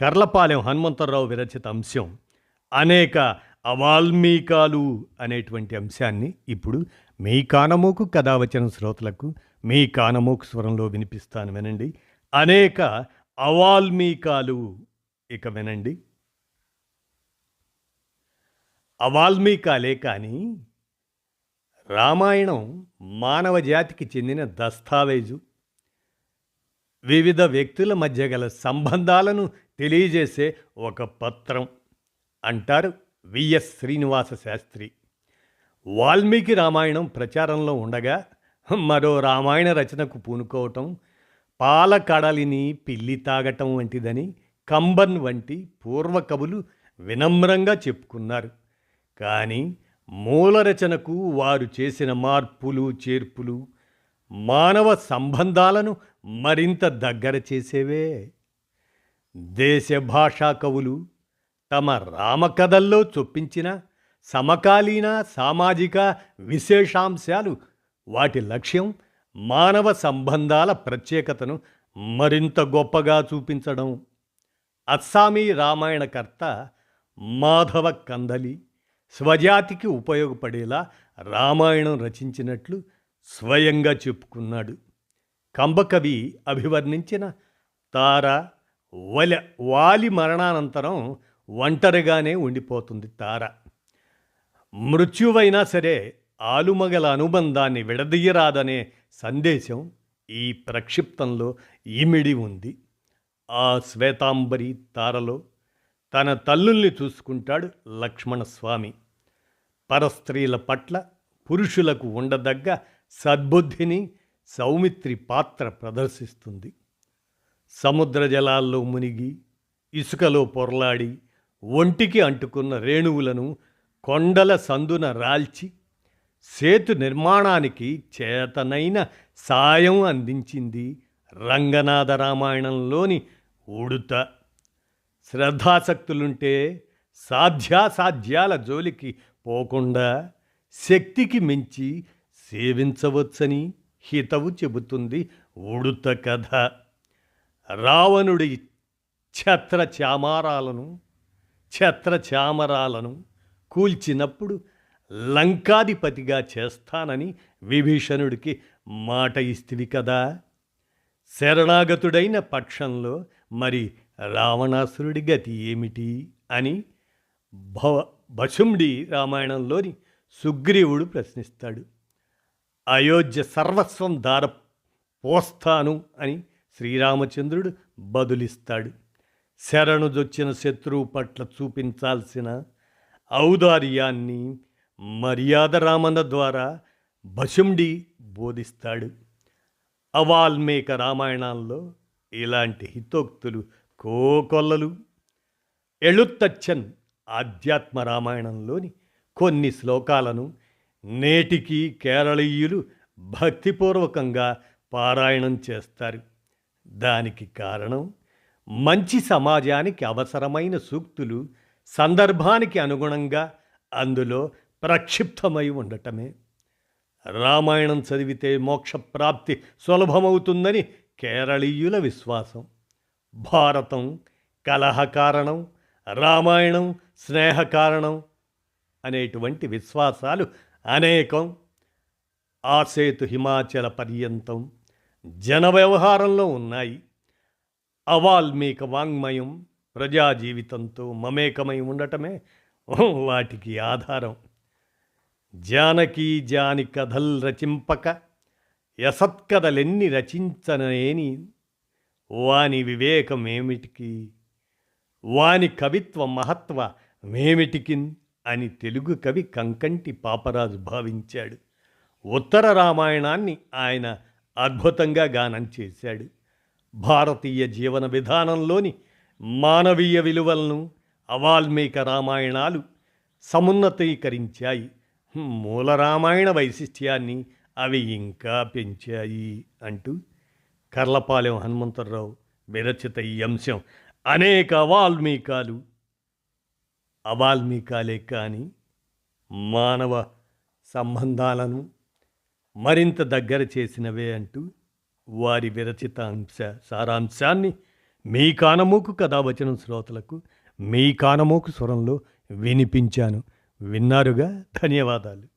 కర్లపాలెం హనుమంతరావు విరచిత అంశం అనేక అవాల్మీకాలు అనేటువంటి అంశాన్ని ఇప్పుడు మీ కానమోకు కథావచన శ్రోతలకు మీ కానమోకు స్వరంలో వినిపిస్తాను వినండి. అనేక అవాల్మీకాలు ఇక వినండి. అవాల్మీకాలే కానీ రామాయణం మానవ జాతికి చెందిన దస్తావేజు. వివిధ వ్యక్తుల మధ్య గల సంబంధాలను తెలియజేసే ఒక పత్రం అంటారు విఎస్ శ్రీనివాస శాస్త్రి. వాల్మీకి రామాయణం ప్రచారంలో ఉండగా మరో రామాయణ రచనకు పూనుకోవటం పాల కడలిని పిల్లి తాగటం వంటిదని కంబన్ వంటి పూర్వ కవులు వినమ్రంగా చెప్పుకున్నారు. కానీ మూల రచనకు వారు చేసిన మార్పులు చేర్పులు మానవ సంబంధాలను మరింత దగ్గర చేసేవే. దేశ భాషా కవులు తమ రామకథల్లో చొప్పించిన సమకాలీన సామాజిక విశేషాంశాలు వాటి లక్ష్యం మానవ సంబంధాల ప్రత్యేకతను మరింత గొప్పగా చూపించడం. అస్సామీ రామాయణకర్త మాధవ కందలి స్వజాతికి ఉపయోగపడేలా రామాయణం రచించినట్లు స్వయంగా చెప్పుకున్నాడు. కంబకవి అభివర్ణించిన తార వల వాలి మరణానంతరం ఒంటరిగానే ఉండిపోతుంది తార. మృత్యువైనా సరే ఆలుమగల అనుబంధాన్ని విడదీయరాదనే సందేశం ఈ ప్రక్షిప్తంలో ఇమిడి ఉంది. ఆ శ్వేతాంబరి తారలో తన తల్లుల్ని చూసుకుంటాడు లక్ష్మణస్వామి. పరస్త్రీల పట్ల పురుషులకు ఉండదగ్గ సద్బుద్ధిని సౌమిత్రి పాత్ర ప్రదర్శిస్తుంది. సముద్ర జలాల్లో మునిగి ఇసుకలో పొరలాడి ఒంటికి అంటుకున్న రేణువులను కొండల సందున రాల్చి సేతు నిర్మాణానికి చేతనైన సాయం అందించింది రంగనాథ రామాయణంలోని ఉడుత. శ్రద్ధాసక్తులుంటే సాధ్యాసాధ్యాల జోలికి పోకుండా శక్తికి మించి సేవించవచ్చని హితవు చెబుతుంది ఉడుత కథ. రావణుడి ఛత్ర చామారాలను ఛత్ర చామరాలను కూల్చినప్పుడు లంకాధిపతిగా చేస్తానని విభీషణుడికి మాట ఇస్తివి కదా. శరణాగతుడైన పక్షంలో మరి రావణాసురుడి గతి ఏమిటి అని భవ భశుండి రామాయణంలోని సుగ్రీవుడు ప్రశ్నిస్తాడు. అయోధ్య సర్వస్వం దార పోస్తాను అని శ్రీరామచంద్రుడు బదులిస్తాడు. శరణుదొచ్చిన శత్రువు పట్ల చూపించాల్సిన ఔదార్యాన్ని మర్యాద రామన ద్వారా భషుండి బోధిస్తాడు. అవాల్మేక రామాయణాల్లో ఇలాంటి హితోక్తులు కోకొల్లలు. ఎళుత్తచ్చన్ ఆధ్యాత్మ రామాయణంలోని కొన్ని శ్లోకాలను నేటికి కేరళీయులు భక్తిపూర్వకంగా పారాయణం చేస్తారు. దానికి కారణం మంచి సమాజానికి అవసరమైన సూక్తులు సందర్భానికి అనుగుణంగా అందులో ప్రక్షిప్తమై ఉండటమే. రామాయణం చదివితే మోక్షప్రాప్తి సులభమవుతుందని కేరళీయుల విశ్వాసం. భారతం కలహ కారణం రామాయణం స్నేహ కారణం అనేటువంటి విశ్వాసాలు అనేకం. ఆసేతు హిమాచల పర్యంతం జన వ్యవహారంలో ఉన్నాయి. అవాల్మీక వాంగ్మయం ప్రజా జీవితంతో మమేకమై ఉండటమే వాటికి ఆధారం. జానకి జాని కథల్ రచింపక యసత్కథలెన్ని రచించనేని వాని వివేకమేమిటికి వాని కవిత్వ మహత్వ మేమిటికిన్ అని తెలుగు కవి కంకంటి పాపరాజు భావించాడు. ఉత్తర రామాయణాన్ని ఆయన అద్భుతంగా గానం చేశాడు. భారతీయ జీవన విధానంలోని మానవీయ విలువలను అవాల్మీక రామాయణాలు సమున్నతీకరించాయి. మూల రామాయణ వైశిష్ట్యాన్ని అవి ఇంకా పెంచాయి అంటూ కర్లపాలెం హనుమంతరావు విరచిత ఈ అంశం. అనేక అవాల్మీకాలు అవాల్మీకాలే కానీ మానవ సంబంధాలను మరింత దగ్గర చేసినవే అంటూ వారి విరచిత అంశ సారాంశాన్ని మీ కానమోకు కథావచనం శ్రోతలకు మీ కానమోకు స్వరంలో వినిపించాను. విన్నారుగా? ధన్యవాదాలు.